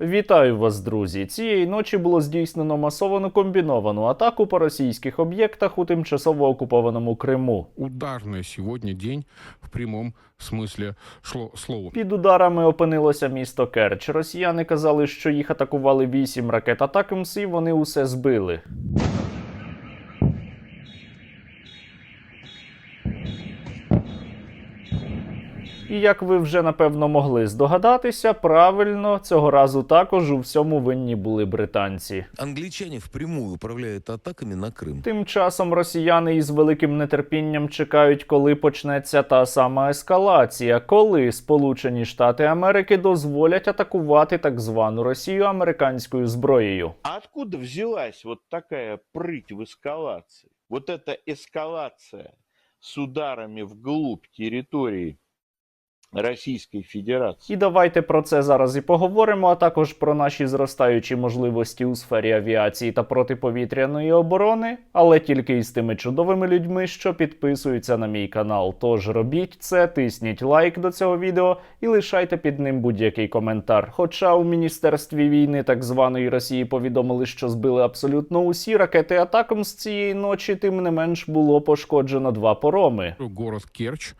Вітаю вас, друзі! Цієї ночі було здійснено масовану комбіновану атаку по російських об'єктах у тимчасово окупованому Криму. Ударний сьогодні день в прямому смислі шло, слова. Під ударами опинилося місто Керч. Росіяни казали, що їх атакували вісім ракет Атакамс, і вони усе збили. І як ви вже напевно могли здогадатися, правильно цього разу також у всьому винні були британці. Англичане впрямую управляют атаками на Крым. Тим часом росіяни із великим нетерпінням чекають, коли почнеться та сама ескалація, коли Сполучені Штати Америки дозволять атакувати так звану Росію американською зброєю. А откуда взялась вот такая прыть в эскалации? Вот эта эскалация с ударами вглубь территории Российской Федерации. І давайте про це зараз і поговоримо, а також про наші зростаючі можливості у сфері авіації та протиповітряної оборони, але тільки із тими чудовими людьми, що підписуються на мій канал. Тож робіть це, тисніть лайк до цього відео і лишайте під ним будь-який коментар. Хоча у міністерстві війни так званої Росії повідомили, що збили абсолютно усі ракети атакам з цієї ночі, тим не менш було пошкоджено два пороми. Город Керчь,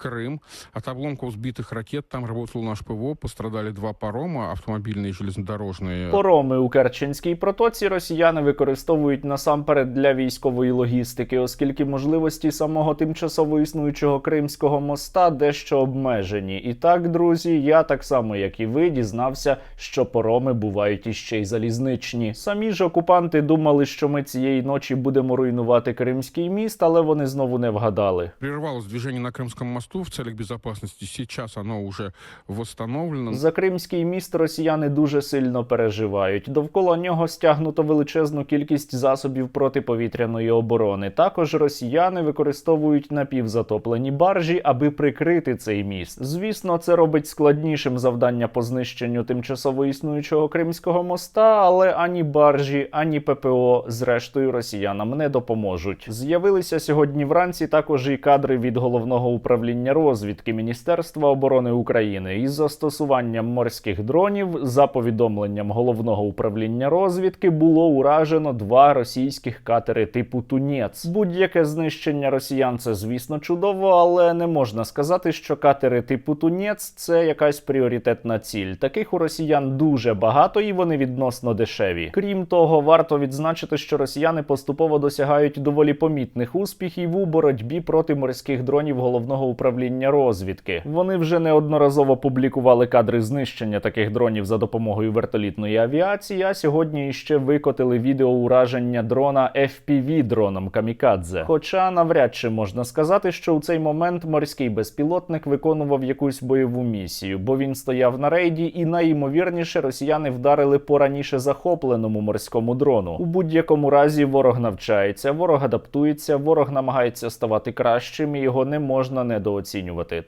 Крым. От обломков сбитых ракет там работало наш ПВО. Пострадали два парома, автомобильные и железнодорожные. Пороми у Керченській протоці росіяни використовують насамперед для військової логістики, оскільки можливості самого тимчасово існуючого Кримського моста дещо обмежені. І так, друзі, я так само, як і ви, дізнався, що пороми бувають іще й залізничні. Самі ж окупанти думали, що ми цієї ночі будемо руйнувати Кримський міст, але вони знову не вгадали. Прервалось движение на Крымском мосту в целях безопасности. Сейчас оно уже восстановлено. За Кримський міст росіяни дуже сильно переживають. Довкола нього стягнуто величезну кількість засобів протиповітряної оборони. Також росіяни використовують напівзатоплені баржі, аби прикрити цей міст. Звісно, це робить складнішим завдання по знищенню тимчасово існуючого кримського моста, але ані баржі, ані ППО зрештою росіянам не допоможуть. З'явилися сьогодні вранці також і кадри від головного управління розвідки Міністерства оборони України із застосуванням морських дронів. За повідомленням головного управління розвідки було уражено два російських катери типу Тунець. Будь-яке знищення росіян це звісно чудово, але не можна сказати, що катери типу Тунець це якась пріоритетна ціль. Таких у росіян дуже багато і вони відносно дешеві. Крім того, варто відзначити, що росіяни поступово досягають доволі помітних успіхів у боротьбі проти морських дронів головного управління розвідки. Вони вже неодноразово публікували кадри знищення таких дронів за допомогою вертолітної авіації. А сьогодні іще викотили відео ураження дрона FPV дроном Камікадзе. Хоча навряд чи можна сказати, що у цей момент морський безпілотник виконував якусь бойову місію, бо він стояв на рейді, і найімовірніше росіяни вдарили по раніше захопленому морському дрону. У будь-якому разі ворог навчається, ворог адаптується, ворог намагається ставати кращим, і його не можна недооцінювати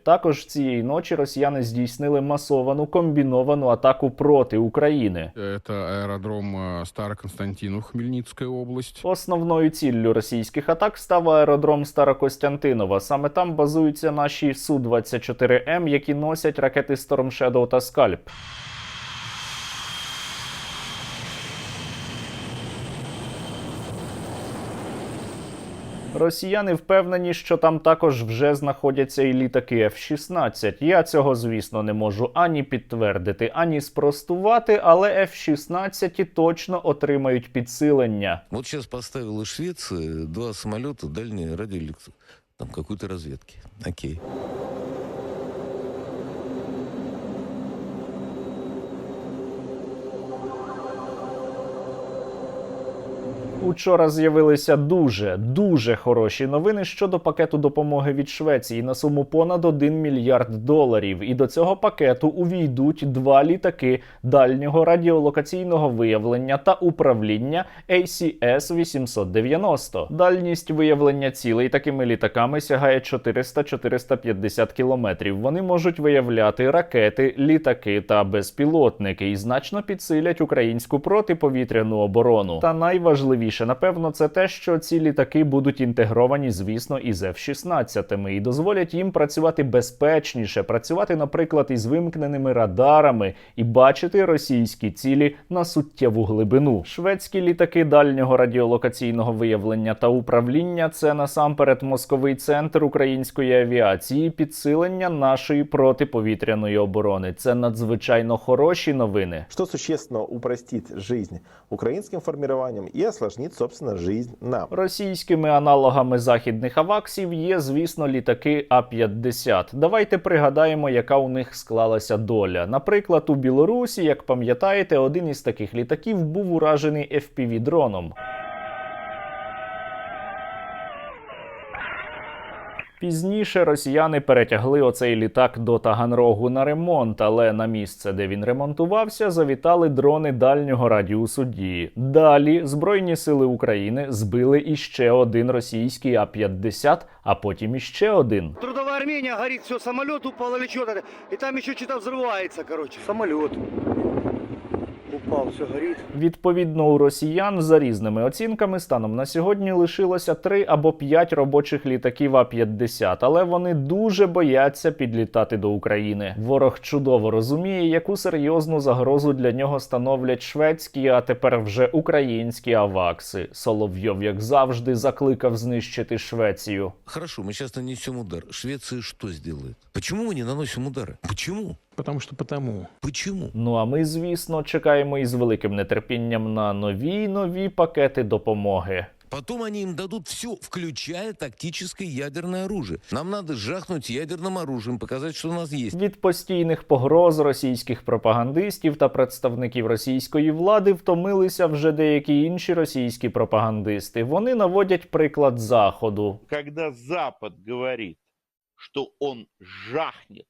Також цієї ночі росіяни здійснили масовану комбіновану атаку проти України. Это аэродром э, Староконстантинов, Хмельницкая область. Основною ціллю російських атак став аеродром Старокостянтинова. Саме там базуються наші Су-24М, які носять ракети Storm Shadow та Скальп. Росіяни впевнені, що там також вже знаходяться і літаки F-16. Я цього, звісно, не можу ані підтвердити, ані спростувати, але F-16 точно отримають підсилення. От зараз поставили из Швеции два самолета дальні радиоэлектро... Там какой-то разведки. Окей. Учора з'явилися дуже дуже хороші новини щодо пакету допомоги від Швеції на суму понад 1 мільярд доларів. І до цього пакету увійдуть два літаки дальнього радіолокаційного виявлення та управління ACS 890. Дальність виявлення цілей такими літаками сягає 400-450 кілометрів. Вони можуть виявляти ракети, літаки та безпілотники і значно підсилять українську протиповітряну оборону. Та найважливіше найцікавіше, напевно, це те, що ці літаки будуть інтегровані, звісно, із F-16 і дозволять їм працювати безпечніше, працювати, наприклад, із вимкненими радарами і бачити російські цілі на суттєву глибину. Шведські літаки дальнього радіолокаційного виявлення та управління це насамперед мозковий центр української авіації, підсилення нашої протиповітряної оборони. Це надзвичайно хороші новини. что существенно упростит жизнь украинским формированиям и осложнит, собственно, жизнь нам. Російськими аналогами західних аваксів є, звісно, літаки А-50. Давайте пригадаємо, яка у них склалася доля. Наприклад, у Білорусі, як пам'ятаєте, один із таких літаків був уражений FPV-дроном. Пізніше росіяни перетягли оцей літак до Таганрогу на ремонт, але на місце, де він ремонтувався, завітали дрони дальнього радіусу дії. Далі Збройні сили України збили іще один російський А-50, а потім іще один. Трудовая Армения горит, все, самолет упал или что-то. Там еще что-то взрывается, короче. Самолет Упал, все горит. Відповідно, у росіян за різними оцінками станом на сьогодні лишилося 3 або 5 робочих літаків А-50, але вони дуже бояться підлітати до України. Ворог чудово розуміє, яку серйозну загрозу для нього становлять шведські, а тепер вже українські авакси. Соловйов, як завжди, закликав знищити Швецію. Хорошо, мы сейчас нанесем удар. Швеция что сделает? Почему мы не наносим удары? Почему? Потому что потому. Почему? Ну а ми, звісно, чекаємо із великим нетерпінням на нові й нові пакети допомоги. Потом они им дадут все, включая тактическое ядерное оружие. Нам надо жахнуть ядерным оружием, показать, что у нас есть. Від постійних погроз російських пропагандистів та представників російської влади втомилися вже деякі інші російські пропагандисти. Вони наводять приклад заходу. Когда Запад говорит, что он жахнет,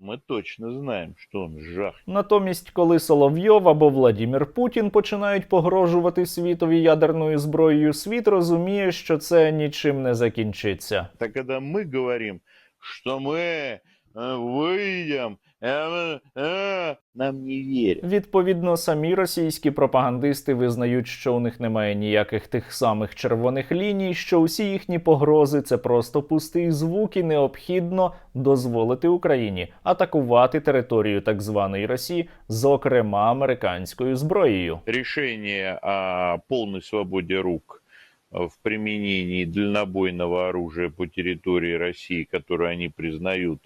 мы точно знаем, что он жахнет. Натомість, коли Соловйов або Владімір Путін починають погрожувати світові ядерною зброєю, світ розуміє, що це нічим не закінчиться. Так когда мы говорим, что мы э, выйдем, э, э, нам не верят. Відповідно, самі російські пропагандисти визнають, що у них немає ніяких тих самих червоних ліній, що усі їхні погрози це просто пустий звук, і необхідно дозволити Україні атакувати територію так званої Росії, зокрема американською зброєю. Решение о полной свободе рук в применении дальнобойного оружия по территории России, которое они признают,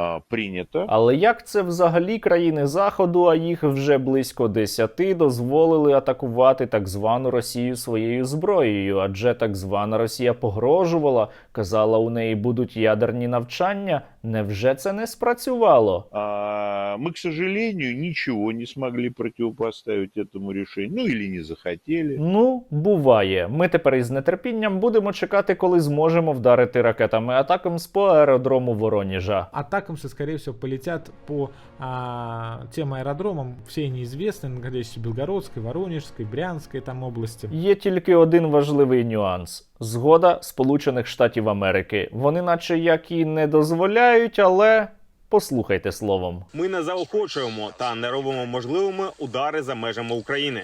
а, принято. Але як це взагалі країни Заходу, а їх вже близько десяти, дозволили атакувати так звану Росію своєю зброєю? Адже так звана Росія погрожувала, казала, у неї будуть ядерні навчання. Невже це не спрацювало? А, мы, к сожалению, ничего не смогли противопоставить этому решению. Ну или не захотели. Ну, буває. Ми тепер із нетерпінням будемо чекати, коли зможемо вдарити ракетами атакам з по аеродрому Вороніжа. Атакамсы, скорее всего, полетят по а, тем аэродромам, все неизвестные, находящиеся в Белгородской, Воронежской, Брянской там области. Є тільки один важливий нюанс: згода Сполучених Штатів Америки. Вони, наче як і не дозволяють, але послухайте словом. Ми не заохочуємо та не робимо можливими удари за межами України.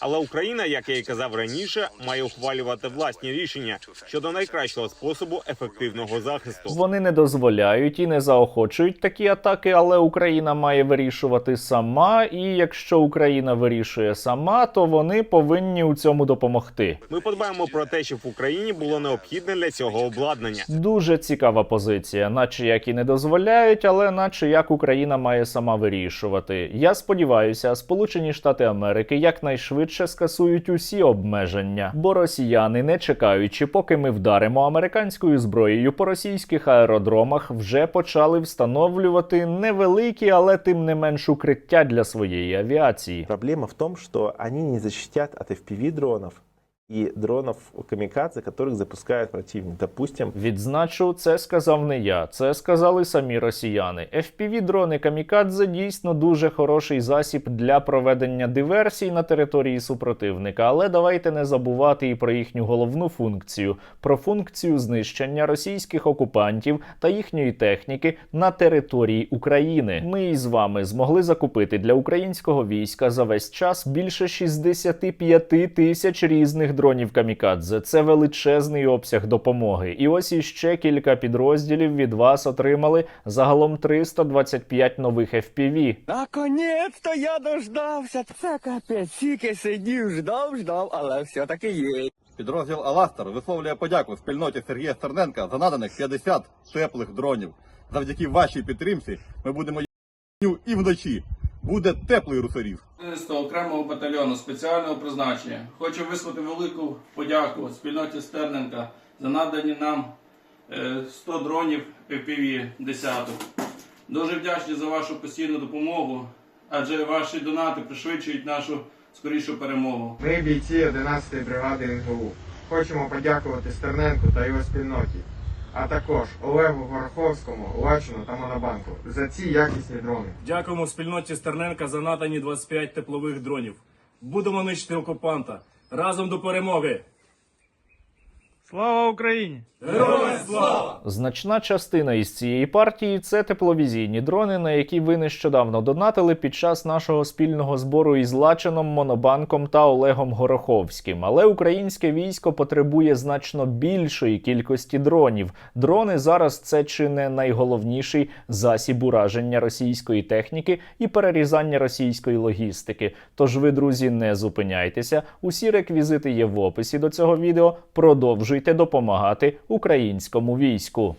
Але Україна, як я і казав раніше, має ухвалювати власні рішення щодо найкращого способу ефективного захисту. Вони не дозволяють і не заохочують такі атаки, але Україна має вирішувати сама. І якщо Україна вирішує сама, то вони повинні у цьому допомогти. Ми подбаємо про те, щоб в Україні було необхідне для цього обладнання. Дуже цікава позиція, наче як і не дозволяють, але наче як Україна має сама вирішувати. Я сподіваюся, Сполучені Штати Америки якнайшвидше скасують усі обмеження, бо росіяни, не чекаючи, поки ми вдаримо американською зброєю по російських аеродромах, вже почали встановлювати невеликі, але тим не менш укриття для своєї авіації. Проблема в том, что они не защитят от FPV-дронов и дронов камикадзе, которых запускает противник. Допустим, Відзначу, це сказав не я, це сказали самі росіяни. fpv дрони камікадзе дійсно дуже хороший засіб для проведення диверсій на території супротивника. Але давайте не забувати і про їхню головну функцію про функцію знищення російських окупантів та їхньої техніки на території України. Ми із вами змогли закупити для українського війська за весь час більше 65 тисяч різних дронів камікадзе. Це величезний обсяг допомоги. І ось іще кілька підрозділів від вас отримали загалом 325 нових FPV. Наконець-то я дождався. Це капець. Тільки сидів, ждав, ждав, але все-таки є. Підрозділ Аластер висловлює подяку спільноті Сергія Стерненка за наданих 50 теплих дронів. Завдяки вашій підтримці ми будемо і вночі. Буде теплий русоріз. 11 окремого батальйону спеціального призначення. Хочу висловити велику подяку спільноті Стерненка за надані нам е, 100 дронів FPV 10. Дуже вдячні за вашу постійну допомогу, адже ваші донати пришвидшують нашу скорішу перемогу. Ми бійці 11-ї бригади НГУ. Хочемо подякувати Стерненку та його спільноті, а також Олегу Гороховському, Лачину та Монобанку за ці якісні дрони. Дякуємо спільноті Стерненка за надані 25 теплових дронів. Будемо нищити окупанта. Разом до перемоги! Слава Україні! Героям слава! Значна частина із цієї партії це тепловізійні дрони, на які ви нещодавно донатили під час нашого спільного збору із Лачином, Монобанком та Олегом Гороховським. Але українське військо потребує значно більшої кількості дронів. Дрони зараз це чи не найголовніший засіб ураження російської техніки і перерізання російської логістики. Тож ви, друзі, не зупиняйтеся. Усі реквізити є в описі до цього відео. Продовжуйте допомагати українському війську.